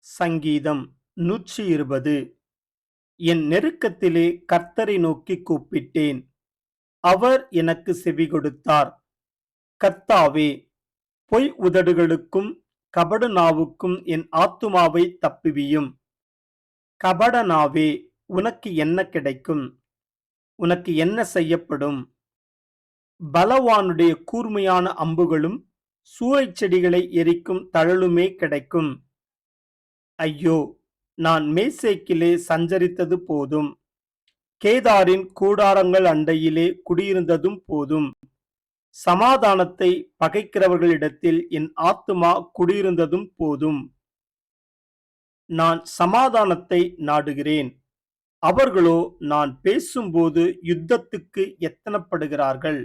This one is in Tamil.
சங்கீதம் நூற்றி இருபது என் நெருக்கத்திலே கர்த்தரை நோக்கி கூப்பிட்டேன். அவர் எனக்கு செவி கொடுத்தார். கர்த்தாவே பொய் உதடுகளுக்கும் கபடு நாவுக்கும் என் ஆத்துமாவை தப்புவியும். கபட நாவே உனக்கு என்ன கிடைக்கும்? உனக்கு என்ன செய்யப்படும்? பலவானுடைய கூர்மையான அம்புகளும் சூறைச் செடிகளை எரிக்கும் தழலுமே கிடைக்கும். ஐயோ நான் மேசேக்கிலே சஞ்சரித்தது போதும். கேதாரின் கூடாரங்கள் அண்டையிலே குடியிருந்ததும் போதும். சமாதானத்தை பகைக்கிறவர்களிடத்தில் என் ஆத்துமா குடியிருந்ததும் போதும். நான் சமாதானத்தை நாடுகிறேன். அவர்களோ நான் பேசும்போது யுத்தத்துக்கு எத்தனப்படுகிறார்கள்?